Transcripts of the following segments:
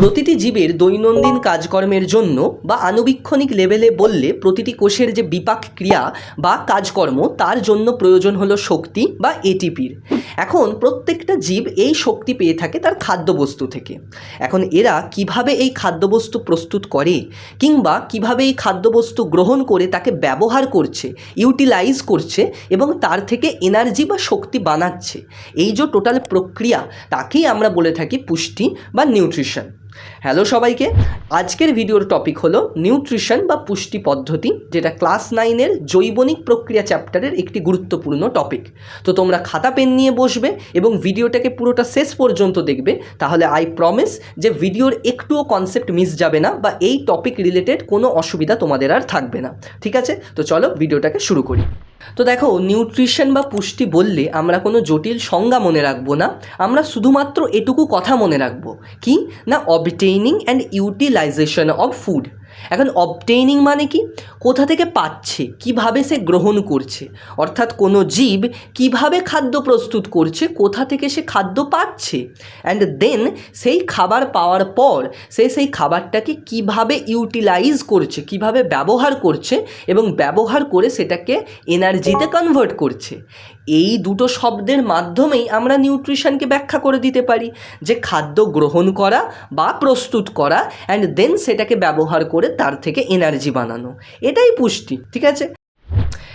প্রতিটি জীবের দৈনন্দিন কাজকর্মের জন্য বা আণুবীক্ষণিক লেভেলে বললে প্রতিটি কোষের যে বিপাক ক্রিয়া বা কাজকর্ম, তার জন্য প্রয়োজন হলো শক্তি বা এটিপির এখন প্রত্যেকটা জীব এই শক্তি পেয়ে থাকে তার খাদ্যবস্তু থেকে। এখন এরা কীভাবে এই খাদ্যবস্তু প্রস্তুত করে কিংবা কীভাবে এই খাদ্যবস্তু গ্রহণ করে তাকে ব্যবহার করছে, ইউটিলাইজ করছে এবং তার থেকে এনার্জি বা শক্তি বানাচ্ছে, এই যে টোটাল প্রক্রিয়া, তাকেই আমরা বলে থাকি পুষ্টি বা নিউট্রিশন। হ্যালো সবাইকে। আজকের ভিডিওর টপিক হলো নিউট্রিশন বা পুষ্টি পদ্ধতি, যেটা ক্লাস নাইনের জৈবনিক প্রক্রিয়া চ্যাপ্টারের একটি গুরুত্বপূর্ণ টপিক তো তোমরা খাতা পেন নিয়ে বসবে এবং ভিডিওটাকে পুরোটা শেষ পর্যন্ত দেখবে। তাহলে আই প্রমিস যে ভিডিওর একটুও কনসেপ্ট মিস যাবে না বা এই টপিক রিলেটেড কোনো অসুবিধা তোমাদের আর থাকবে না। ঠিক আছে? তো চলো ভিডিওটাকে শুরু করি। তো দেখো নিউট্রিশন বা পুষ্টি বললে আমরা কোনো জটিল সংজ্ঞা মনে রাখব না, আমরা শুধুমাত্র এটুকু কথা মনে রাখব। কি? না obtaining and utilisation of food এখন অবটেইনিং মানে কি? কোথা থেকে পাচ্ছে? কীভাবে সে গ্রহণ করছে? অর্থাৎ কোনো জীব কীভাবে খাদ্য প্রস্তুত করছে? কোথা থেকে সে খাদ্য পাচ্ছে? অ্যান্ড দেন সেই খাবার পাওয়ার পর সে সেই খাবারটাকে কীভাবে ইউটিলাইজ করছে? কীভাবে ব্যবহার করছে? এবং ব্যবহার করে সেটাকে এনার্জিতে কনভার্ট করছে। এই দুটো শব্দের মাধ্যমেই আমরা নিউট্রিশনকে ব্যাখ্যা করে দিতে পারি। যে খাদ্য গ্রহণ করা বা প্রস্তুত করা অ্যান্ড দেন সেটাকে ব্যবহার করে তার থেকে এনার্জি বানানো। এটাই পুষ্টি, ঠিক আছে?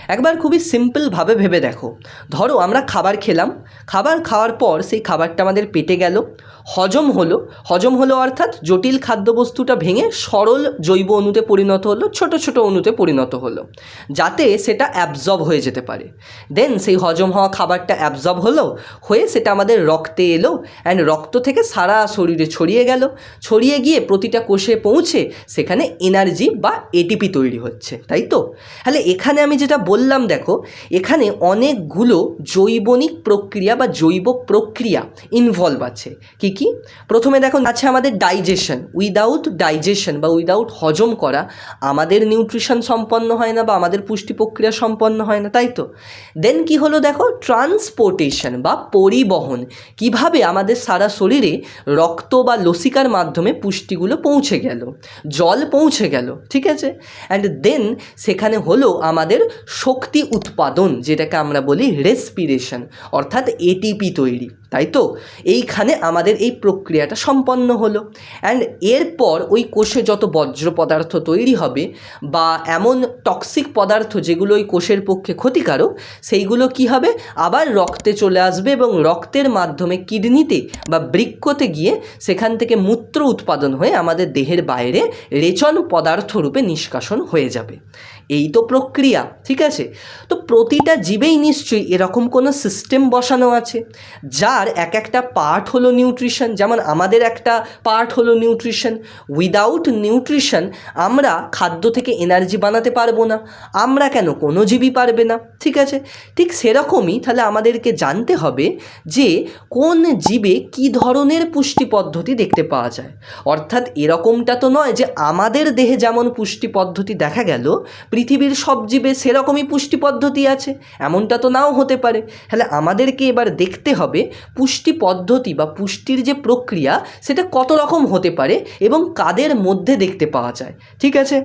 একবার খুবই সিম্পলভাবে ভেবে দেখো। ধরো আমরা খাবার খেলাম, খাবার খাওয়ার পর সেই খাবারটা আমাদের পেটে গেল। হজম হলো হজম হলো অর্থাৎ জটিল খাদ্যবস্তুটা ভেঙে সরল জৈব অণুতে পরিণত হলো, ছোট ছোট অণুতে পরিণত হলো। যাতে সেটা অ্যাবজর্ব হয়ে যেতে পারে। দেন সেই হজম হওয়া খাবারটা অ্যাবজর্ব হলো, হয়ে সেটা আমাদের রক্তে এলো অ্যান্ড রক্ত থেকে সারা শরীরে ছড়িয়ে গেল। ছড়িয়ে গিয়ে প্রতিটা কোষে পৌঁছে সেখানে এনার্জি বা এটিপি তৈরি হচ্ছে, তাই তো? তাহলে এখানে আমি যেটা বললাম দেখো, এখানে অনেকগুলো জৈবনিক প্রক্রিয়া বা জৈব প্রক্রিয়া ইনভলভ আছে। কি কি? প্রথমে দেখো, আছে আমাদের ডাইজেশন উইদাউট ডাইজেশন বা উইদাউট হজম করা, আমাদের নিউট্রিশন সম্পন্ন হয় না বা আমাদের পুষ্টি প্রক্রিয়া সম্পন্ন হয় না, তাই তো? দেন কি হলো দেখো ট্রান্সপোর্টেশন বা পরিবহন। কীভাবে আমাদের সারা শরীরে রক্ত বা লসিকার মাধ্যমে পুষ্টিগুলো পৌঁছে গেল? জল পৌঁছে গেল, ঠিক আছে? অ্যান্ড দেন সেখানে হলো আমাদের শক্তি উৎপাদন যেটাকে আমরা বলি রেসপিরেশন অর্থাৎ এটিপি তৈরি। তাই তো? এইখানে আমাদের এই প্রক্রিয়াটা সম্পন্ন হলো। অ্যান্ড এরপর ওই কোষে যত বজ্র পদার্থ তৈরি হবে বা এমন টক্সিক পদার্থ যেগুলো ওই কোষের পক্ষে ক্ষতিকারক, সেইগুলো কি হবে? আবার রক্তে চলে আসবে এবং রক্তের মাধ্যমে কিডনিতে বা বৃক্ষতে গিয়ে সেখান থেকে মূত্র উৎপাদন হয়ে আমাদের দেহের বাইরে রেচন পদার্থ রূপে নিষ্কাশন হয়ে যাবে। এই তো প্রক্রিয়া, ঠিক আছে? তো প্রতিটা জীবেই নিশ্চয়ই এরকম কোনো সিস্টেম বসানো আছে, যার এক একটা পার্ট হলো নিউট্রিশন যেমন আমাদের একটা পার্ট হলো নিউট্রিশন উইদাউট নিউট্রিশন আমরা খাদ্য থেকে এনার্জি বানাতে পারব না। আমরা কেন কোনো জীবই পারবে না, ঠিক আছে? ঠিক সেরকমই তাহলে আমাদেরকে জানতে হবে যে কোন জীবে কি ধরনের পুষ্টি পদ্ধতি দেখতে পাওয়া যায়। অর্থাৎ এরকমটা তো নয় যে আমাদের দেহে যেমন পুষ্টি পদ্ধতি দেখা গেল, পৃথিবীর সব জীবে সেরকমই পুষ্টি পদ্ধতি আছে। এমনটা তো নাও হতে পারে। তাহলে আমাদেরকে এবার দেখতে হবে পুষ্টি পদ্ধতি বা পুষ্টির যে প্রক্রিয়া, সেটা কত রকম হতে পারে এবং কাদের মধ্যে দেখতে পাওয়া যায়? ঠিক আছে?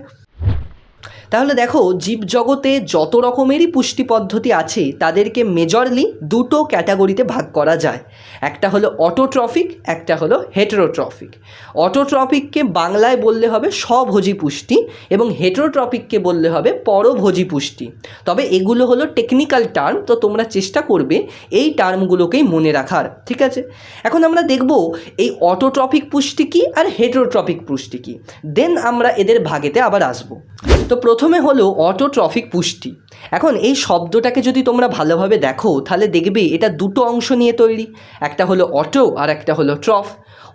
তাহলে দেখো, জীবজগতে যত রকমেরই পুষ্টি পদ্ধতি আছে, তাদেরকে মেজরলি দুটো ক্যাটাগরিতে ভাগ করা যায়। একটা হলো অটোট্রফিক একটা হলো হেটেরোট্রফিক অটোট্রফিককে বাংলায় বললে হবে স্বভোজী পুষ্টি এবং হেটেরোট্রফিককে বললে হবে পরভোজী পুষ্টি। তবে এগুলো হলো টেকনিক্যাল টার্ম তো তোমরা চেষ্টা করবে এই টার্মগুলোকেই মনে রাখার, ঠিক আছে? এখন আমরা দেখব এই অটোট্রফিক পুষ্টি কী আর হেটেরোট্রফিক পুষ্টি কী। দেন আমরা এদের ভাগেতে আবার আসব। তো প্রথমে হলো অটোট্রফিক পুষ্টি। এখন এই শব্দটাকে যদি তোমরা ভালোভাবে দেখো, তাহলে দেখবে এটা দুটো অংশ নিয়ে তৈরি। একটা হলো অটো আর একটা হলো ট্রফ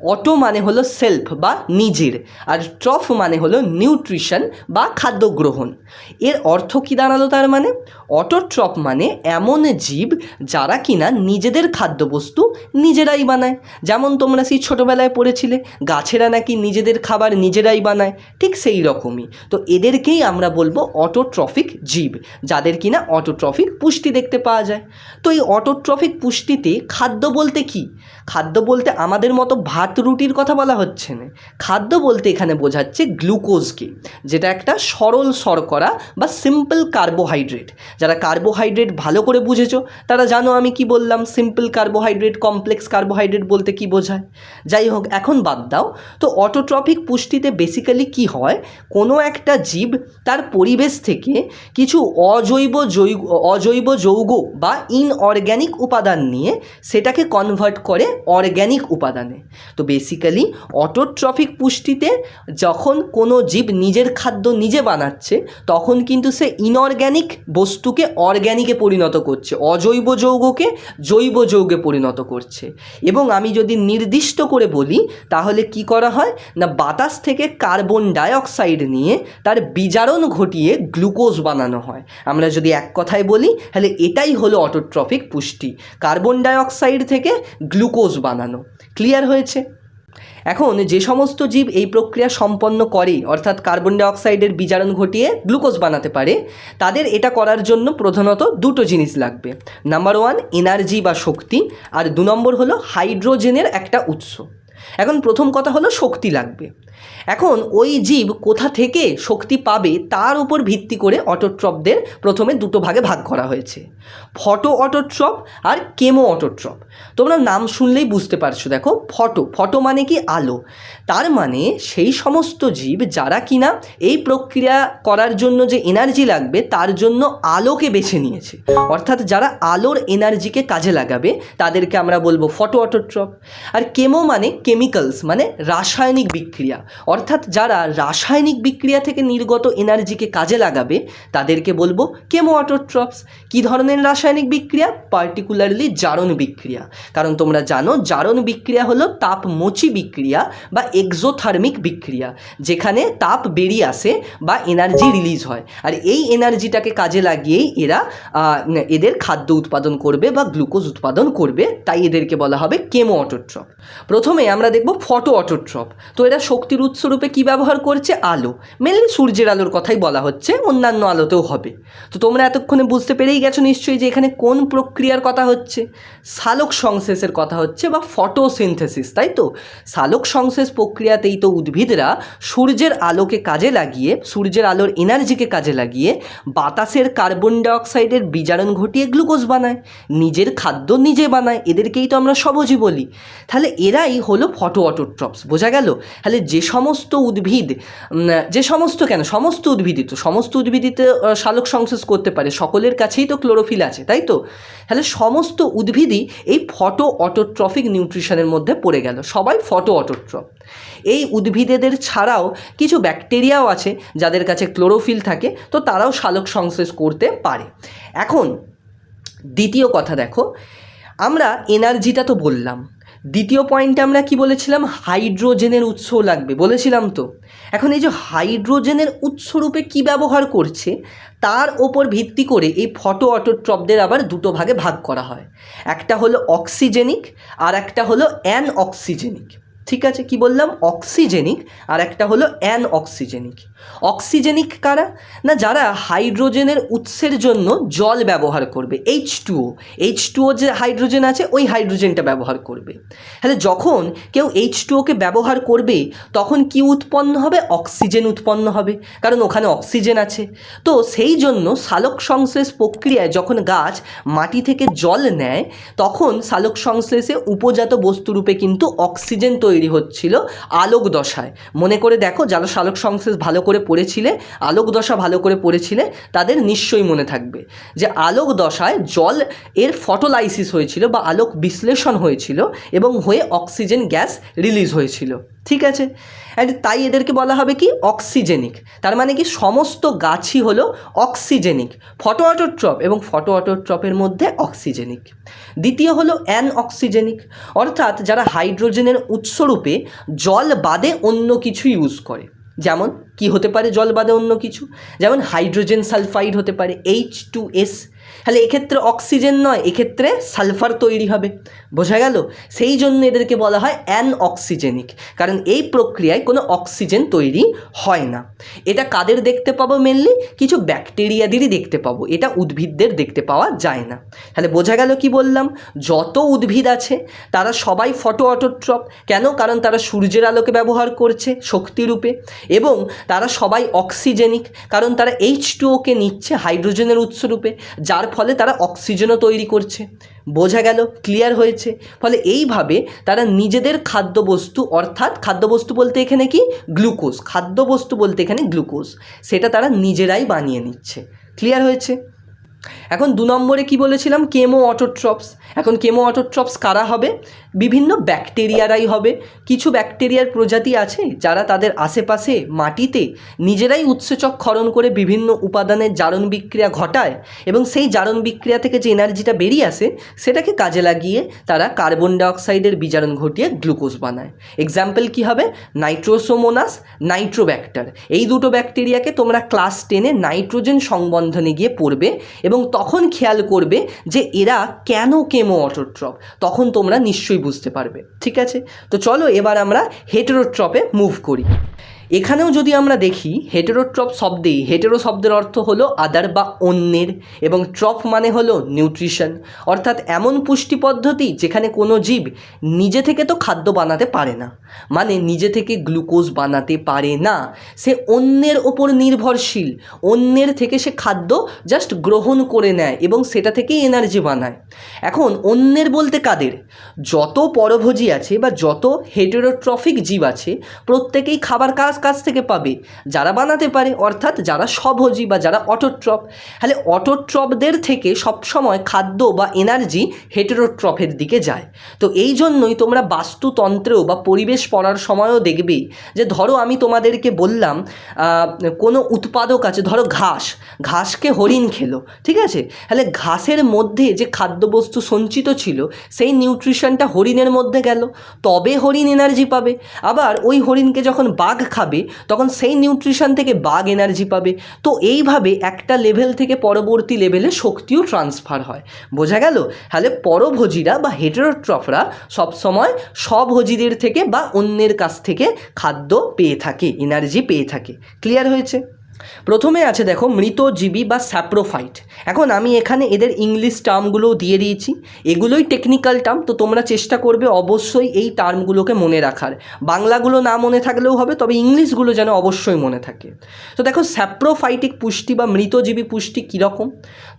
অটো মানে হলো সেলফ বা নিজের, আর ট্রফ মানে হলো নিউট্রিশন বা খাদ্য গ্রহণ। এর অর্থ কী দাঁড়াল তার মানে? অটোট্রফ মানে এমন জীব যারা কিনা নিজেদের খাদ্যবস্তু নিজেরাই বানায়। যেমন তোমরা সেই ছোটোবেলায় পড়েছিলে, গাছেরা নাকি নিজেদের খাবার নিজেরাই বানায়, ঠিক সেই রকমই। তো এদেরকেই আমরা বলব অটোট্রফিক জীব, যাদের কিনা অটোট্রফিক পুষ্টি দেখতে পাওয়া যায়। তো এই অটোট্রফিক পুষ্টিতে খাদ্য বলতে কি? খাদ্য বলতে আমাদের মতো ভাত রুটির কথা বলা হচ্ছে না। খাদ্য বলতে এখানে বোঝাচ্ছে গ্লুকোজকে যেটা একটা সরল শর্করা বা সিম্পল কার্বোহাইড্রেট যারা কার্বোহাইড্রেট ভালো করে বুঝেছ, তারা জানো আমি কি বললাম? সিম্পল কার্বোহাইড্রেট কমপ্লেক্স কার্বোহাইড্রেট বলতে কি বোঝায়? যাই হোক, এখন বাদ দাও। তো অটোট্রফিক পুষ্টিতে বেসিক্যালি কি হয়? কোনো একটা জীব তার পরিবেশ থেকে কিছু অজৈব জৈব অজৈব যৌগ বা ইনঅর্গ্যানিক উপাদান নিয়ে সেটাকে কনভার্ট করে অর্গ্যানিক উপাদানে। তো বেসিক্যালি অটোট্রফিক পুষ্টিতে যখন কোনো জীব নিজের খাদ্য নিজে বানাচ্ছে, তখন কিন্তু সে ইনঅর্গ্যানিক বস্তুকে অর্গ্যানিকে পরিণত করছে, অজৈব যৌগকে জৈব যৌগে পরিণত করছে। এবং আমি যদি নির্দিষ্ট করে বলি, তাহলে কি করা হয়? না বাতাস থেকে কার্বন ডাইঅক্সাইড নিয়ে তার বিজারণ ঘটিয়ে গ্লুকোজ বানানো হয়। আমরা যদি এক কথায় বলি, তাহলে এটাই হলো অটোট্রফিক পুষ্টি। কার্বন ডাইঅক্সাইড থেকে গ্লুকোজ বানানো। ক্লিয়ার হয়েছে? এখন যে সমস্ত জীব এই প্রক্রিয়া সম্পন্ন করে, অর্থাৎ কার্বন ডাইঅক্সাইডের বিজারণ ঘটিয়ে গ্লুকোজ বানাতে পারে, তাদের এটা করার জন্য প্রধানত দুটো জিনিস লাগবে। নাম্বার ওয়ান, এনার্জি বা শক্তি, আর দু নম্বর হলো হাইড্রোজেনের একটা উৎস। এখন প্রথম কথা হলো শক্তি লাগবে। এখন ওই জীব কোথা থেকে শক্তি পাবে তার উপর ভিত্তি করে অটোট্রপদের প্রথমে দুটো ভাগে ভাগ করা হয়েছে। ফটো অটোট্রপ আর কেমো অটোট্রপ। তোমরা নাম শুনলেই বুঝতে পারছ, দেখো, ফটো। ফটো মানে কি? আলো। তার মানে সেই সমস্ত জীব যারা কিনা এই প্রক্রিয়া করার জন্য যে এনার্জি লাগবে, তার জন্য আলোকে বেছে নিয়েছে। অর্থাৎ যারা আলোর এনার্জিকে কাজে লাগাবে, তাদেরকে আমরা বলব ফটো অটোট্রপ। আর কেমো মানে কেমিক্যালস মানে রাসায়নিক বিক্রিয়া। অর্থাৎ যারা রাসায়নিক বিক্রিয়া থেকে নির্গত এনার্জিকে কাজে লাগাবে, তাদেরকে বলব কেমো অটোট্রপস কী ধরনের রাসায়নিক বিক্রিয়া? পার্টিকুলারলি জারণ বিক্রিয়া। কারণ তোমরা জানো, জারণ বিক্রিয়া হলো তাপমোচী বিক্রিয়া বা এক্সোথার্মিক বিক্রিয়া, যেখানে তাপ বেরিয়ে আসে বা এনার্জি রিলিজ হয়। আর এই এনার্জিটাকে কাজে লাগিয়েই এরা এদের খাদ্য উৎপাদন করবে বা গ্লুকোজ উৎপাদন করবে, তাই এদেরকে বলা হবে কেমো অটোট্রপ প্রথমে আমরা দেখব ফটো অটোট্রপ তো এরা শক্তির উৎসরূপে কী ব্যবহার করছে? আলো। মেনলি সূর্যের আলোর কথাই বলা হচ্ছে, অন্যান্য আলোতেও হবে। তো তোমরা এতক্ষণে বুঝতে পেরেই গেছো নিশ্চয়ই যে এখানে কোন প্রক্রিয়ার কথা হচ্ছে। সালোক সংশ্লেষের কথা হচ্ছে বা ফটোসিনথেসিস, তাই তো? সালোক সংশ্লেষ প্রক্রিয়াতেই তো উদ্ভিদরা সূর্যের আলোকে কাজে লাগিয়ে, সূর্যের আলোর এনার্জিকে কাজে লাগিয়ে বাতাসের কার্বন ডাইঅক্সাইডের বিজারণ ঘটিয়ে গ্লুকোজ বানায়, নিজের খাদ্য নিজে বানায়, এদেরকেই তো আমরা সবজি বলি। তাহলে এরাই হলো ফটো অটোট্রপস, বোঝা গেল? তাহলে যে সমস্ত উদ্ভিদ যে সমস্ত কেন? সমস্ত উদ্ভিদই তো সমস্ত উদ্ভিদিতে আহ, সালোক সংশ্লেষ করতে পারে সকলের কাছেই তো ক্লোরোফিল আছে তাই তো? তাহলে সমস্ত উদ্ভিদই এই ফটো অটোট্রফিক নিউট্রিশনের মধ্যে পড়ে গেল সবাই ফটো অটোট্রপ এই উদ্ভিদেদের ছাড়াও কিছু ব্যাকটেরিয়াও আছে যাদের কাছে ক্লোরোফিল থাকে তো তারাও সালোক সংশ্লেষ করতে পারে। এখন দ্বিতীয় কথা দেখো আমরা এনার্জিটা তো বললাম দ্বিতীয় পয়েন্টে আমরা কি বলেছিলাম? হাইড্রোজেনের উৎসও লাগবে, বলেছিলাম তো। এখন এই যে হাইড্রোজেনের উৎসরূপে কি ব্যবহার করছে, তার ওপর ভিত্তি করে এই ফটো অটোট্রপদের আবার দুটো ভাগে ভাগ করা হয়। একটা হলো অক্সিজেনিক, আর একটা হলো অ্যান অক্সিজেনিক ঠিক আছে, কি বললাম? অক্সিজেনিক, আর একটা হলো অ্যান অক্সিজেনিক অক্সিজেনিক কারা? না যারা হাইড্রোজেনের উৎসের জন্য জল ব্যবহার করবে এইচ টুও এইচ টুও যে হাইড্রোজেন আছে, ওই হাইড্রোজেনটা ব্যবহার করবে। তাহলে যখন কেউ এইচ টুওকে ব্যবহার করবে, তখন কি উৎপন্ন হবে? অক্সিজেন উৎপন্ন হবে, কারণ ওখানে অক্সিজেন আছে। তো সেই জন্য সালোক সংশ্লেষ প্রক্রিয়ায় যখন গাছ মাটি থেকে জল নেয়, তখন সালোক সংশ্লেষে উপজাত বস্তুরূপে কিন্তু অক্সিজেন তৈরি হচ্ছিল আলোক দশায় মনে করে দেখো, যারা সালোক সংশ্লেষ ভালো করে পড়েছিলে, আলোক দশা ভালো করে পড়েছিলে, তাদের নিশ্চয়ই মনে থাকবে। যে আলোক দশায় জল এর ফটোলাইসিস হয়েছিল বা আলোক বিশ্লেষণ হয়েছিল এবং হয়ে অক্সিজেন গ্যাস রিলিজ হয়েছিল। ঠিক আছে? অ্যান্ড তাই এদেরকে বলা হবে কি? অক্সিজেনিক। তার মানে কি? সমস্ত গাছই হলো অক্সিজেনিক। ফটো অটোট্রপ এবং ফটো অটোট্রপের মধ্যে অক্সিজেনিক। দ্বিতীয় হলো অ্যান অক্সিজেনিক। অর্থাৎ যারা হাইড্রোজেনের উৎসরূপে জল বাদে অন্য কিছু ইউজ করে। যেমন কি হতে পারে জল বাদে অন্য কিছু? যেমন হাইড্রোজেন সালফাইড হতে পারে এইচ টু এস তাহলে এক্ষেত্রে অক্সিজেন নয়, এক্ষেত্রে সালফার তৈরি হবে। বোঝা গেল? সেই জন্য এদেরকে বলা হয় অ্যান অক্সিজেনিক কারণ এই প্রক্রিয়ায় কোনো অক্সিজেন তৈরি হয় না। এটা কাদের দেখতে পাবো মেনলি কিছু ব্যাকটেরিয়াদেরই দেখতে পাবো, এটা উদ্ভিদদের দেখতে পাওয়া যায় না। তাহলে বোঝা গেল কি বললাম? যত উদ্ভিদ আছে, তারা সবাই ফটো অটোট্রপ। কেন? কারণ তারা সূর্যের আলোকে ব্যবহার করছে শক্তিরূপে। এবং তারা সবাই অক্সিজেনিক কারণ তারা এইচ টুওকে নিচ্ছে হাইড্রোজেনের উৎসরূপে, যার ফলে তারা অক্সিজেনও তৈরি করছে। বোঝা গেল ক্লিয়ার হয়েছে। ফলে এইভাবে তারা নিজেদের খাদ্যবস্তু, অর্থাৎ খাদ্যবস্তু বলতে এখানে কি? গ্লুকোজ খাদ্যবস্তু বলতে এখানে গ্লুকোজ সেটা তারা নিজেরাই বানিয়ে নিচ্ছে। ক্লিয়ার হয়েছে? এখন দু নম্বরে কি বলেছিলাম? কেমো অটোট্রপস এখন কেমো অটোট্রপস কারা হবে? বিভিন্ন ব্যাকটেরিয়ারাই হবে। কিছু ব্যাকটেরিয়ার প্রজাতি আছে যারা তাদের আশেপাশে মাটিতে নিজেরাই উৎসেচক ক্ষরণ করে বিভিন্ন উপাদানের জারণ বিক্রিয়া ঘটায় এবং সেই জারণ বিক্রিয়া থেকে যে এনার্জিটা বেরিয়ে আসে, সেটাকে কাজে লাগিয়ে তারা কার্বন ডাইঅক্সাইডের বিজারণ ঘটিয়ে গ্লুকোজ বানায়। এক্সাম্পল কি হবে? Nitrosomonas, Nitrobacter. এই দুটো ব্যাকটেরিয়াকে তোমরা ক্লাস টেনে নাইট্রোজেন সংবন্ধনে গিয়ে পড়বে এবং তখন খেয়াল করবে যে এরা কেন কেমো অটোট্রপ, তখন তোমরা নিশ্চয়ই বুঝতে পারবে। ঠিক আছে? তো চলো এবার আমরা হেটেরোট্রপে মুভ করি। এখানেও যদি আমরা দেখি হেটেরোট্রপ শব্দে হেটেরো শব্দের অর্থ হলো আদার বা অন্যের, এবং ট্রপ মানে হলো নিউট্রিশন অর্থাৎ এমন পুষ্টি পদ্ধতি যেখানে কোনো জীব নিজে থেকে তো খাদ্য বানাতে পারে না। মানে নিজে থেকে গ্লুকোজ বানাতে পারে না। সে অন্যের ওপর নির্ভরশীল, অন্যের থেকে সে খাদ্য জাস্ট গ্রহণ করে নেয় এবং সেটা থেকেই এনার্জি বানায়। এখন অন্যের বলতে কাদের? যত পরভোজী আছে বা যত হেটেরোট্রফিক জীব আছে, প্রত্যেকেই খাবার কাজ কাছ থেকে পাবে। যারা বানাতে পারে, অর্থাৎ যারা স্বভোজী বা যারা অটোট্রপ তাহলে অটোট্রপদের থেকে সবসময় খাদ্য বা এনার্জি হেটেরোট্রপের দিকে যায়। তো এই জন্যই তোমরা বাস্তুতন্ত্রেও বা পরিবেশ পড়ার সময়ও দেখবে যে, ধরো আমি তোমাদেরকে বললাম কোনো উৎপাদক আছে, ধরো ঘাস। ঘাসকে হরিণ খেলো, ঠিক আছে? তাহলে ঘাসের মধ্যে যে খাদ্যবস্তু সঞ্চিত ছিল, সেই নিউট্রিশনটা হরিণের মধ্যে গেল। তবে হরিণ এনার্জি পাবে। আবার ওই হরিণকে যখন বাঘ খাবে তখন সেই নিউট্রিশন থেকে বাঘ এনার্জি পাবে। তো এইভাবে একটা লেভেল থেকে পরবর্তী লেভেলে শক্তিও ট্রান্সফার হয়। বোঝা গেল? তাহলে পরভোজিরা বা হেটেরোট্রফরা সবসময় স্বভোজীদের থেকে বা অন্যের কাছ থেকে খাদ্য পেয়ে থাকে এনার্জি পেয়ে থাকে। ক্লিয়ার হয়েছে? প্রথমে আছে দেখো মৃতজীবী বা স্যাপ্রোফাইট। এখন আমি এখানে এদের ইংলিশ টার্মগুলোও দিয়ে দিয়েছি। এগুলোই টেকনিক্যাল টার্ম, তো তোমরা চেষ্টা করবে অবশ্যই এই টার্মগুলোকে মনে রাখার। বাংলাগুলো না মনে থাকলেও হবে, তবে ইংলিশগুলো যেন অবশ্যই মনে থাকে। তো দেখো স্যাপ্রোফাইটিক পুষ্টি বা মৃতজীবী পুষ্টি কীরকম?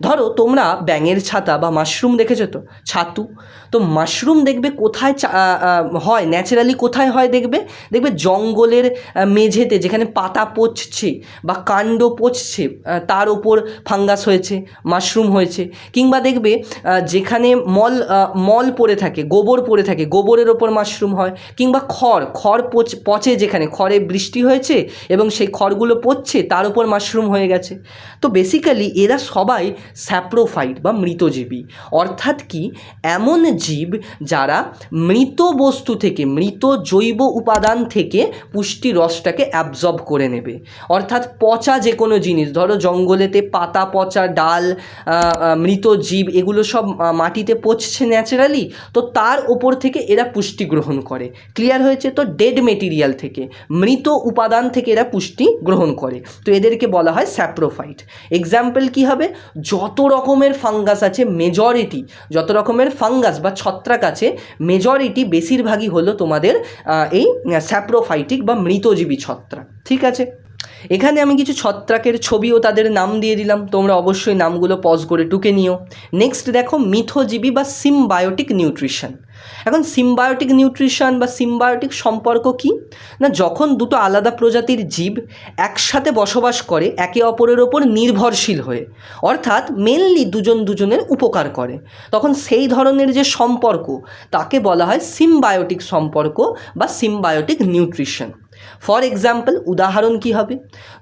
ধরো তোমরা ব্যাঙের ছাতা বা মাশরুম দেখেছ তো? ছাতু। তো মাশরুম দেখবে কোথায় হয়, ন্যাচারালি কোথায় হয় দেখবে? দেখবে জঙ্গলের মেঝেতে যেখানে পাতা পচছে বা কাণ্ড পচছে তার ওপর ফাঙ্গাস হয়েছে, মাশরুম হয়েছে, কিংবা দেখবে যেখানে মল মল পড়ে থাকে, গোবর পড়ে থাকে, গোবরের ওপর মাশরুম হয়, কিংবা খড় খড় পচ, পচে যেখানে, খড়ে বৃষ্টি হয়েছে এবং সেই খড়গুলো পচছে, তার উপর মাশরুম হয়ে গেছে। তো বেসিক্যালি এরা সবাই স্যাপ্রোফাইট বা মৃতজীবী। অর্থাৎ কি? এমন জীব যারা মৃত বস্তু থেকে, মৃত জৈব উপাদান থেকে পুষ্টি রসটাকে অ্যাবজর্ব করে নেবে। অর্থাৎ পচা যে কোনো জিনিস, ধরো জঙ্গলেতে পাতা, পচা, ডাল মৃত জীব, এগুলো সব মাটিতে পচছে ন্যাচারালি তো তার ওপর থেকে এরা পুষ্টি গ্রহণ করে। ক্লিয়ার হয়েছে তো ডেড মেটেরিয়াল থেকে, মৃত উপাদান থেকে এরা পুষ্টি গ্রহণ করে। তো এদেরকে বলা হয় স্যাপ্রোফাইট এক্সাম্পল কি হবে? যত রকমের ফাঙ্গাস আছে মেজরিটি যত রকমের ফাঙ্গাস বা ছত্রাক আছে মেজরিটি বেশিরভাগই হলো তোমাদের এই স্যাপ্রোফাইটিক বা মৃতজীবী ছত্রাক। ঠিক আছে? এখানে আমি কিছু ছত্রাকের ছবিও তাদের নাম দিয়ে দিলাম। তোমরা অবশ্যই নামগুলো পজ করে টুকে নিও। নেক্সট দেখো, মিথোজীবী বা সিমবায়োটিক নিউট্রিশন এখন সিমবায়োটিক নিউট্রিশন বা সিমবায়োটিক সম্পর্ক কি? না, যখন দুটো আলাদা প্রজাতির জীব একসাথে বসবাস করে, একে অপরের ওপর নির্ভরশীল হয়ে, অর্থাৎ মেনলি দুজন দুজনের উপকার করে, তখন সেই ধরনের যে সম্পর্ক, তাকে বলা হয় সিমবায়োটিক সম্পর্ক বা সিমবায়োটিক নিউট্রিশন ফর এক্সাম্পল উদাহরণ কি হবে?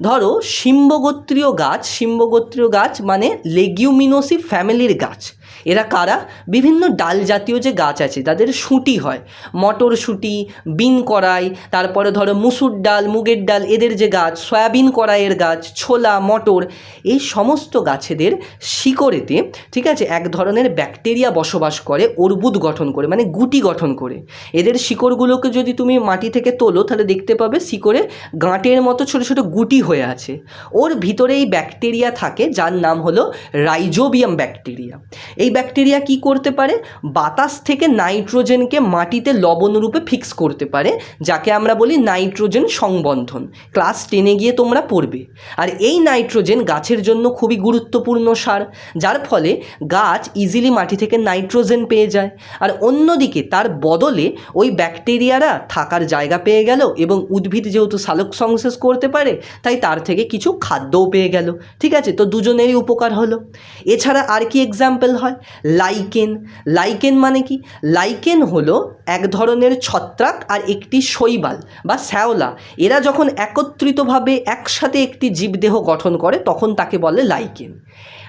ধরো সিম্বগোত্রীয় গাছ সিম্বগোত্রীয় গাছ মানে লেগিউমিনোসি ফ্যামিলির গাছ। এরা কারা? বিভিন্ন ডাল জাতীয় যে গাছ আছে, তাদের শুঁটি হয়। মটরশুঁটি বিন কড়াই, তারপরে ধরো মুসুর ডাল, মুগের ডাল, এদের যে গাছ, সয়াবিন কড়াইয়ের গাছ, ছোলা, মটর, এই সমস্ত গাছেদের শিকড়েতে, ঠিক আছে, এক ধরনের ব্যাকটেরিয়া বসবাস করে, অর্বুদ গঠন করে মানে গুটি গঠন করে। এদের শিকড়গুলোকে যদি তুমি মাটি থেকে তোলো, তাহলে দেখতে পাবে শিকড়ে গাঁটের মতো ছোটো ছোটো গুটি হয়ে আছে। ওর ভিতরে এই ব্যাকটেরিয়া থাকে, যার নাম হলো রাইজোবিয়াম ব্যাকটেরিয়া। এই ব্যাকটেরিয়া কি করতে পারে? বাতাস থেকে নাইট্রোজেনকে মাটিতে লবণ রূপে ফিক্স করতে পারে, যাকে আমরা বলি নাইট্রোজেন সংবন্ধন। ক্লাস টেনে গিয়ে তোমরা পড়বে। আর এই নাইট্রোজেন গাছের জন্য খুবই গুরুত্বপূর্ণ সার, যার ফলে গাছ ইজিলি মাটি থেকে নাইট্রোজেন পেয়ে যায়। আর অন্যদিকে তার বদলে ওই ব্যাকটেরিয়ারা থাকার জায়গা পেয়ে গেল এবং উদ্ভিদ যেহেতু সালোক সংশ্লেষ করতে পারে, তাই তার থেকে কিছু খাদ্যও পেয়ে গেল। ঠিক আছে, তো দুজনেরই উপকার হলো। এছাড়া আর কি এক্সাম্পল হয়? লাইকেন লাইকেন মানে কি? লাইকেন হলো এক ধরনের ছত্রাক আর একটি শৈবাল বা শ্যাওলা। এরা যখন একত্রিতভাবে একসাথে একটি জীবদেহ গঠন করে, তখন তাকে বলে লাইকেন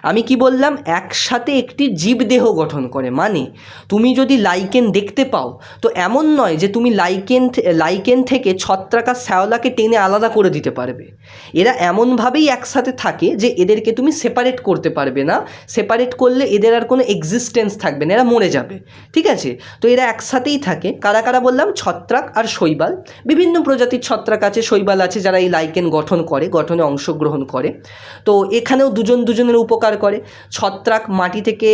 আমি কি বললাম? একসাথে একটি জীবদেহ গঠন করে। মানে তুমি যদি লাইকেন দেখতে পাও, তো এমন নয় যে তুমি লাইকেন লাইকেন থেকে ছত্রাক আর শ্যাওলাকে টেনে আলাদা করে দিতে পারবে। এরা এমনভাবেই একসাথে থাকে যে এদেরকে তুমি সেপারেট করতে পারবে না। সেপারেট করলে এদের আর কোনো এক্সিস্টেন্স থাকবে না, এরা মরে যাবে। ঠিক আছে? তো এরা একসাথেই থাকে। কারা কারা বললাম? ছত্রাক আর শৈবাল। বিভিন্ন প্রজাতির ছত্রাক আছে, শৈবাল আছে যারা এই লাইকেন গঠন করে, গঠনে অংশগ্রহণ করে। তো এখানেও দুজন দুজনের উপকার করে, ছত্রাক মাটি থেকে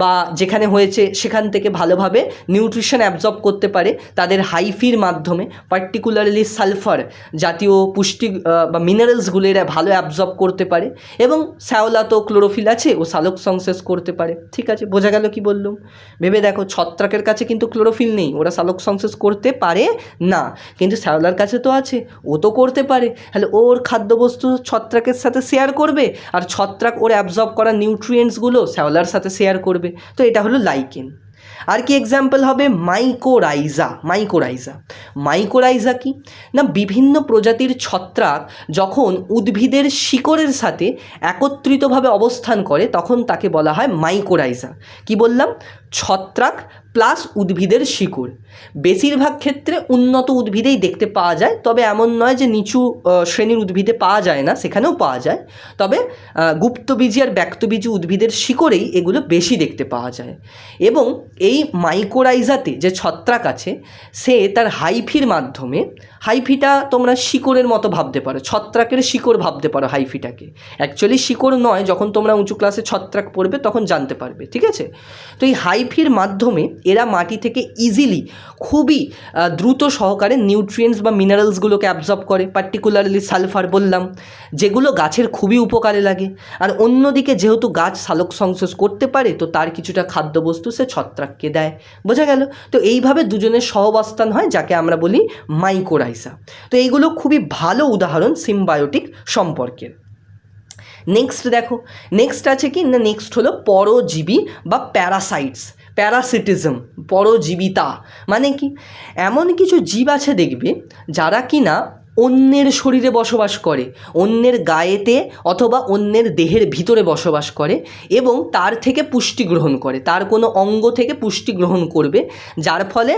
বা যেখানে হয়েছে সেখান থেকে ভালোভাবে নিউট্রিশন অ্যাবজর্ব করতে পারে তাদের হাইফির মাধ্যমে পার্টিকুলারলি সালফার জাতীয় পুষ্টি বা মিনারেলসগুলো এরা ভালো অ্যাবজর্ব করতে পারে এবং শ্যাওলা তো ক্লোরোফিল আছে, ও সালোক সংশ্লেষ করতে পারে। ঠিক আছে, বোঝা গেল কি বললুম? ভেবে দেখো, ছত্রাকের কাছে কিন্তু ক্লোরোফিল নেই, ওরা সালোক সংশ্লেষ করতে পারে না, কিন্তু শ্যাওলার কাছে তো আছে, ও তো করতে পারে। তাহলে ওর খাদ্যবস্তু ছত্রাকের সাথে শেয়ার করবে, আর ছত্রাক ওর অ্যাবজর্ব করা নিউট্রিয়েন্টসগুলো শ্যাওলার সাথে শেয়ার করবে। তো এটা হলো লাইকেন আর কি এক্সাম্পল হবে? মাইকোরাইজা মাইকোরাইজা মাইকোরাইজা কি? না, বিভিন্ন প্রজাতির ছত্রাক যখন উদ্ভিদের শিকড়ের সাথে একত্রিতভাবে অবস্থান করে, তখন তাকে বলা হয় মাইকোরাইজা কি বললাম? ছত্রাক প্লাস উদ্ভিদের শিকড়। বেশিরভাগ ক্ষেত্রে উন্নত উদ্ভিদেই দেখতে পাওয়া যায়, তবে এমন নয় যে নিচু শ্রেণির উদ্ভিদে পাওয়া যায় না, সেখানেও পাওয়া যায়। তবে গুপ্তবীজি আর ব্যক্তবীজি উদ্ভিদের শিকড়েই এগুলো বেশি দেখতে পাওয়া যায়। এবং এই মাইকোরাইজাতে যে ছত্রাক আছে, সে তার হাইফির মাধ্যমে হাইফিটা তোমরা শিকড়ের মতো ভাবতে পারো, ছত্রাকের শিকড় ভাবতে পারো হাইফিটাকে। অ্যাকচুয়ালি শিকড় নয়, যখন তোমরা উঁচু ক্লাসে ছত্রাক পড়বে তখন জানতে পারবে, ঠিক আছে? তো এই হাইফির মাধ্যমে এরা মাটি থেকে ইজিলি খুবই দ্রুত সহকারে নিউট্রিয়েন্টস বা মিনারেলসগুলোকে অ্যাবজর্ব করে। পার্টিকুলারলি সালফার বললাম, যেগুলো গাছের খুবই উপকারে লাগে। আর অন্যদিকে যেহেতু গাছ সালোক সংশ্লেষ করতে পারে, তো তার কিছুটা খাদ্যবস্তু সে ছত্রাককে দেয়। বোঝা গেল? তো এইভাবে দুজনের সহবাস্থান হয়, যাকে আমরা বলি মাইকোরাইসা তো এইগুলো খুবই ভালো উদাহরণ সিম্বায়োটিক সম্পর্কের। নেক্সট দেখো নেক্সট আছে কি? না নেক্সট হলো পরজীবী বা প্যারাসাইটস প্যারাসিটিজম পরজীবিতা। মানে কি? এমন কিছু জীব আছে দেখবে, যারা কি না অন্যের শরীরে বসবাস করে, অন্যের গায়েতে অথবা অন্যের দেহের ভিতরে বসবাস করে এবং তার থেকে পুষ্টি গ্রহণ করে, তার কোনো অঙ্গ থেকে পুষ্টি গ্রহণ করবে, যার ফলে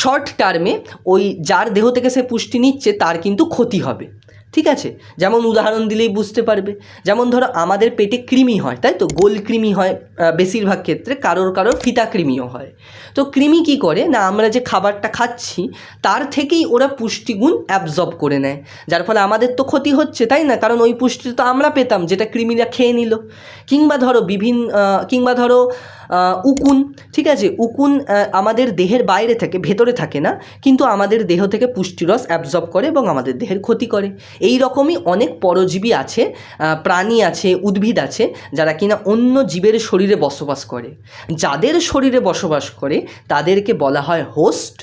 শর্ট টার্মে ওই যার দেহ থেকে সে পুষ্টি নিচ্ছে, তার কিন্তু ক্ষতি হবে। ঠিক আছে? যেমন উদাহরণ দিলেই বুঝতে পারবে। যেমন ধরো আমাদের পেটে কৃমি হয়, তাই তো? গোল কৃমি হয় বেশিরভাগ ক্ষেত্রে কারোর কারোর ফিতা কৃমিও হয়। তো কৃমি কি করে? না, আমরা যে খাবারটা খাচ্ছি, তার থেকেই ওরা পুষ্টিগুণ অ্যাবজর্ব করে নেয়। যার ফলে আমাদের তো ক্ষতি হচ্ছে, তাই না? কারণ ওই পুষ্টি তো আমরা পেতাম, যেটা কৃমিরা খেয়ে নিল। কিংবা ধরো বিভিন্ন কিংবা ধরো উকুন, ঠিক আছে? উকুন আমাদের দেহের বাইরে থাকে, ভেতরে থাকে না, কিন্তু আমাদের দেহ থেকে পুষ্টিরস অ্যাবজর্ব করে এবং আমাদের দেহের ক্ষতি করে। এই রকমই অনেক পরজীবী আছে প্রাণী আছে, উদ্ভিদ আছে, যারা কিনা অন্য জীবের শরীরে বসবাস করে। যাদের শরীরে বসবাস করে, তাদেরকে বলা হয় হোস্ট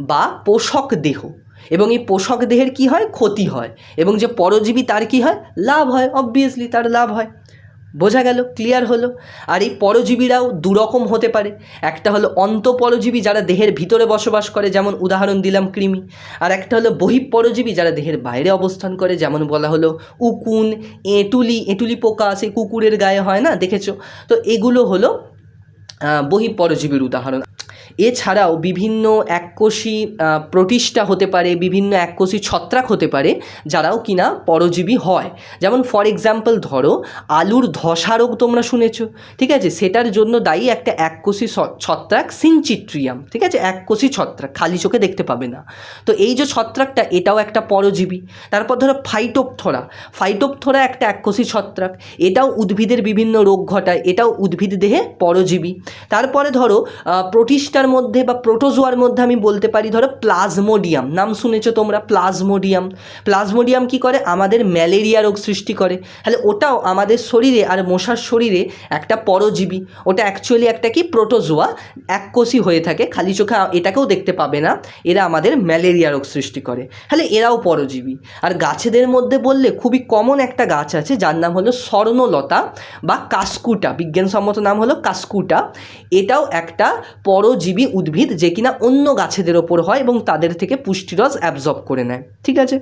বা পোষক দেহ। এবং এই পোষক দেহের কি হয়? ক্ষতি হয়। এবং যে পরজীবী, তার কি হয়? লাভ হয়। অবভিয়াসলি তার লাভ হয়। বোঝা গেল ক্লিয়ার হলো। আর এই পরজীবীরাও দুরকম হতে পারে। একটা হলো অন্তঃপরজীবী যারা দেহের ভিতরে বসবাস করে, যেমন উদাহরণ দিলাম কৃমি। আর একটা হলো বহিঃপরজীবী যারা দেহের বাইরে অবস্থান করে, যেমন বলা হলো উকুন, এঁটুলি এঁটুলি পোকা, সেই কুকুরের গায়ে হয় না, দেখেছ? তো এগুলো হলো বহিঃপরজীবীর উদাহরণ। এছাড়াও বিভিন্ন এককোষী প্রতিষ্ঠা হতে পারে বিভিন্ন এককোষী ছত্রাক হতে পারে যারাও কিনা পরজীবী হয়। যেমন ফর এক্সাম্পল ধরো আলুর ধসা রোগ তোমরা শুনেছো ঠিক আছে? সেটার জন্য দায়ী একটা এককোষী ছত্রাক সিনচিট্রিয়াম ঠিক আছে? এককোষী ছত্রাক খালি চোখে দেখতে পাবে না। তো এই যে ছত্রাকটা এটাও একটা পরজীবী। তারপর ধরো ফাইটোপথোরা ফাইটোপথোরা একটা এককোষী ছত্রাক এটাও উদ্ভিদের বিভিন্ন রোগ ঘটায় এটাও উদ্ভিদ দেহে পরজীবী। তারপরে ধরো আহ, প্রোটিস্টার মধ্যে বা প্রোটোজোয়ার মধ্যে আমি বলতে পারি, ধরো প্লাজমোডিয়াম। নাম শুনেছো তোমরা? প্লাজমোডিয়াম। প্লাজমোডিয়াম কি করে? আমাদের ম্যালেরিয়া রোগ সৃষ্টি করে। তাহলে ওটাও আমাদের শরীরে আর মশার শরীরে একটা পরজীবী। ওটা অ্যাকচুয়ালি একটা কি? প্রোটোজোয়া। এককোষী হয়ে থাকে। খালি চোখে এটাকেও দেখতে পাবে না। এরা আমাদের ম্যালেরিয়া রোগ সৃষ্টি করে। তাহলে এরাও পরজীবী। আর গাছেদের মধ্যে বললে খুবই কমন একটা গাছ আছে, যার নাম হলো স্বর্ণলতা বা কাসকুটা। বিজ্ঞানসম্মত নাম হলো কাসকুটা। এটাও একটা পরজীবী উদ্ভিদ যে কিনা অন্য গাছেদের ওপর হয় এবং তাদের থেকে পুষ্টিরস অ্যাবজর্ব করে নেয়। ঠিক আছে?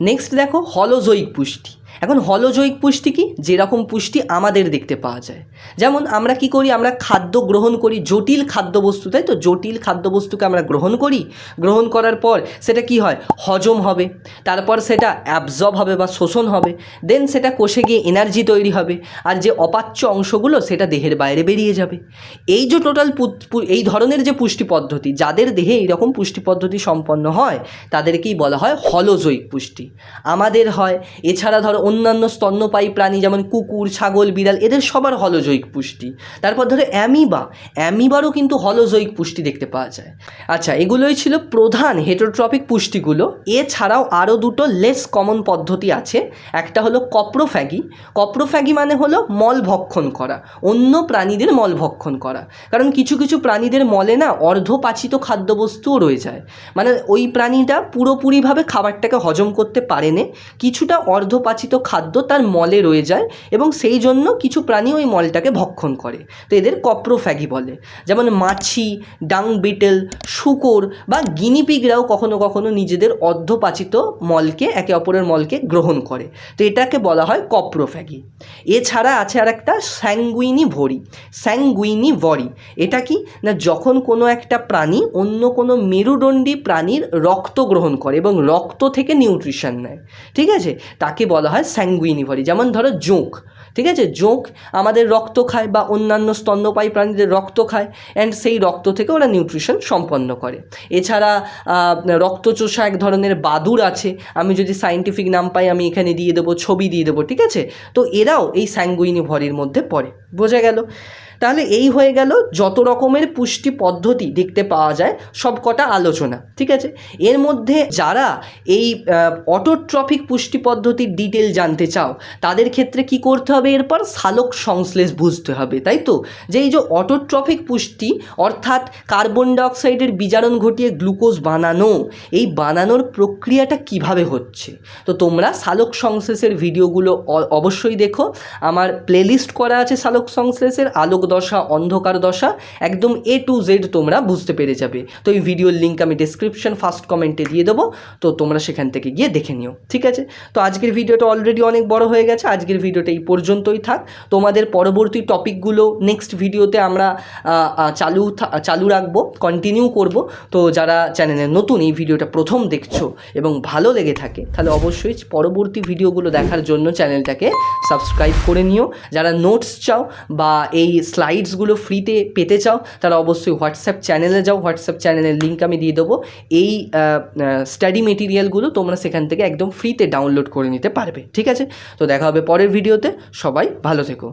নেক্সট দেখো হলোজৈক পুষ্টি। এখন হলজৈক পুষ্টি কি? যেরকম পুষ্টি আমাদের দেখতে পাওয়া যায়। যেমন আমরা কি করি? আমরা খাদ্য গ্রহণ করি জটিল খাদ্যবস্তু তাই তো? জটিল খাদ্যবস্তুকে আমরা গ্রহণ করি। গ্রহণ করার পর সেটা কি হয়? হজম হবে। তারপর সেটা অ্যাবজর্ব হবে বা শোষণ হবে। দেন সেটা কোষে গিয়ে এনার্জি তৈরি হবে। আর যে অপাচ্য অংশগুলো, সেটা দেহের বাইরে বেরিয়ে যাবে। এই যে টোটাল এই ধরনের যে পুষ্টি পদ্ধতি, যাদের দেহে এইরকম পুষ্টি পদ্ধতি সম্পন্ন হয়, তাদেরকেই বলা হয় হলজৈক পুষ্টি। আমাদের হয়, এছাড়া ধরো অন্যান্য স্তন্যপায়ী প্রাণী যেমন কুকুর, ছাগল, বিড়াল, এদের সবার হলজৈক পুষ্টি। তারপর ধরো অ্যামিবা। অ্যামিবারও কিন্তু হলজৈক পুষ্টি দেখতে পাওয়া যায়। আচ্ছা এগুলোই ছিল প্রধান হেটোট্রপিক পুষ্টিগুলো। এছাড়াও আরও দুটো লেস কমন পদ্ধতি আছে। একটা হলো কপ্রোফ্যাগি। কপ্রোফ্যাগি মানে হলো মল ভক্ষণ করা। অন্য প্রাণীদের মল ভক্ষণ করা। কারণ কিছু কিছু প্রাণীদের মলে না অর্ধপাচিত খাদ্যবস্তুও রয়ে যায়। মানে ওই প্রাণীটা পুরোপুরিভাবে খাবারটাকে হজম করতে পারেনে কিছুটা অর্ধপাচিত খাদ্য তার মলে রয়ে যায় এবং সেই জন্য কিছু প্রাণী ওই মলটাকে ভক্ষণ করে। তো এদের কপ্রোফ্যাগি বলে। যেমন মাছি ডাং বিটেল শুকর বা গিনিপিগরাও কখনো কখনো নিজেদের অর্ধপাচিত মলকে, একে অপরের মলকে গ্রহণ করে। তো এটাকে বলা হয় কপ্রোফ্যাগি। এছাড়া আছে আর একটা স্যাঙ্গুইনি ভরি। স্যাঙ্গুইনি ভরি। এটা কি? না, যখন কোনো একটা প্রাণী অন্য কোনো মেরুদণ্ডী প্রাণীর রক্ত গ্রহণ করে এবং রক্ত থেকে নিউট্রিশন নেয়। ঠিক আছে? তাকে বলা হয় স্যাঙ্গুইনি ভরি যেমন ধরো জোঁক, ঠিক আছে? জোঁক আমাদের রক্ত খায় বা অন্যান্য স্তন্যপায়ী প্রাণীদের রক্ত খায় অ্যান্ড সেই রক্ত থেকে ওরা নিউট্রিশন সম্পন্ন করে। এছাড়া রক্ত রক্তচোষা এক ধরনের বাদুর আছে। আমি যদি সাইন্টিফিক নাম পাই, আমি এখানে দিয়ে দেবো, ছবি দিয়ে দেবো, ঠিক আছে? তো এরাও এই স্যাঙ্গুইনি ভরির মধ্যে পড়ে। বোঝা গেল? তাহলে এই হয়ে গেল যত রকমের পুষ্টি পদ্ধতি দেখতে পাওয়া যায় সব কটা আলোচনা, ঠিক আছে? এর মধ্যে যারা এই অটোট্রফিক পুষ্টি পদ্ধতির ডিটেল জানতে চাও, তাদের ক্ষেত্রে কি করতে হবে? এরপর সালোক সংশ্লেষ বুঝতে হবে, তাই তো? যে এই যে অটোট্রফিক পুষ্টি, অর্থাৎ কার্বন ডাইঅক্সাইডের বিজারণ ঘটিয়ে গ্লুকোজ বানানো, এই বানানোর প্রক্রিয়াটা কীভাবে হচ্ছে? তো তোমরা সালোক সংশ্লেষের ভিডিওগুলো অবশ্যই দেখো। আমার প্লেলিস্ট করা আছে সালোক সংশ্লেষের আলোক দশা, অন্ধকার দশা, একদম এ টু জেড তোমরা বুঝতে পেরে যাবে। তো এই ভিডিওর লিঙ্ক আমি ডেসক্রিপশন ফার্স্ট কমেন্টে দিয়ে দেবো। তো তোমরা সেখান থেকে গিয়ে দেখে নিও, ঠিক আছে? তো আজকের ভিডিওটা অলরেডি অনেক বড় হয়ে গেছে। আজকের ভিডিওটা এই পর্যন্তই থাক। তোমাদের পরবর্তী টপিকগুলো নেক্সট ভিডিওতে আমরা চালু চালু রাখব কন্টিনিউ করব। তো যারা চ্যানেলে নতুন এই ভিডিওটা প্রথম দেখছ এবং ভালো লেগে থাকে, তাহলে অবশ্যই পরবর্তী ভিডিওগুলো দেখার জন্য চ্যানেলটাকে সাবস্ক্রাইব করে নিও। যারা নোটস চাও বা এই স্লাইডসগুলো ফ্রিতে পেতে চাও তারা অবশ্যই হোয়াটসঅ্যাপ চ্যানেলে যাও হোয়াটসঅ্যাপ চ্যানেলের লিঙ্ক আমি দিয়ে দেবো। এই স্টাডি মেটেরিয়ালগুলো তোমরা সেখান থেকে একদম ফ্রিতে ডাউনলোড করে নিতে পারবে, ঠিক আছে? তো দেখা হবে পরের ভিডিওতে সবাই ভালো থেকো।